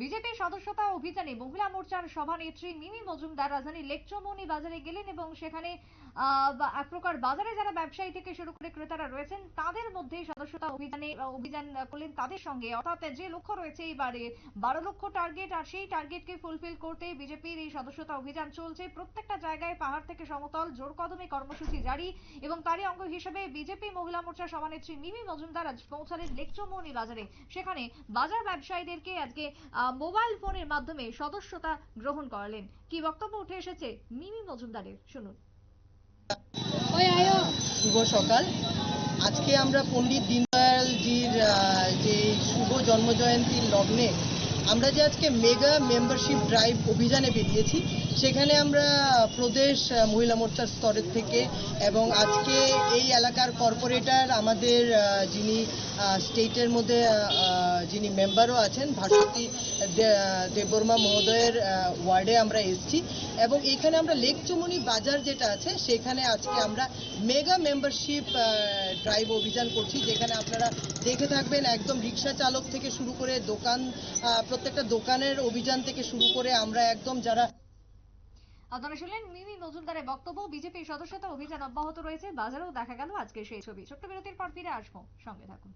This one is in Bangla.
বিজেপি সদস্যতা অভিযানে মহিলা মোর্চার সভানেত্রী মিমি মজুমদার রাজধানীর লেকচমনি বাজারে গেলেন এবং সেখানে এক প্রকার বাজারে যারা ব্যবসায়ী থেকে শুরু করে ক্রেতারা রয়েছেন, তাদের মধ্যে সদস্যতা অভিযানে অভিযান করলেন তাদের সঙ্গে। অর্থাৎ যে লক্ষ্য রয়েছে এবারে, বারো লক্ষ টার্গেট আর সেই টার্গেটকে ফুলফিল করতে বিজেপির এই সদস্যতা অভিযান চলছে। প্রত্যেকটা জায়গায় পাহাড় থেকে সমতল, জোর কদমে কর্মসূচি জারি এবং তারই অঙ্গ হিসেবে বিজেপি মহিলা মোর্চার সভানেত্রী মিমি মজুমদার আজ পৌঁছালেন লেকচমনি বাজারে। সেখানে বাজার ব্যবসায়ীদেরকে আজকে মোবাইল ফোনের মাধ্যমে সদস্যতা গ্রহণ করালেন। কি বক্তব্য উঠে এসেছে মিমি মজুমদারের? শুনুন। শুভ সকাল। আজকে আমরা পণ্ডিত দীনদয়ালজির যে শুভ জন্মজয়ন্তীর লগ্নে আমরা যে আজকে মেগা মেম্বারশিপ ড্রাইভ অভিযানে বেরিয়েছি, সেখানে আমরা প্রদেশ মহিলা মোর্চার স্তরের থেকে এবং আজকে এই এলাকার কর্পোরেটর আমাদের যিনি স্টেটের মধ্যে যিনি মেম্বারও আছেন দে- দেববর্মা মহোদয়ের ওয়ার্ডে আমরা এসেছি এবং এখানে আমরা লেক চুমনি বাজার যেটা আছে, সেখানে আজকে আমরা মেগা মেম্বারশিপ ড্রাইভ অভিযান করছি, যেখানে আপনারা দেখে থাকবেন, একদম রিক্সা চালক থেকে শুরু করে দোকান প্রত্যেকটা দোকানের অভিযান থেকে শুরু করে আমরা একদম যারা আপনারা শুনলেন মিমি মজুমদারের বক্তব্য। বিজেপির সদস্যতা অভিযান অব্যাহত রয়েছে। বাজারেও দেখা গেল আজকে সেই ছবি। ছোট্ট বিরতির পর ফিরে আসব। সঙ্গে থাকুন।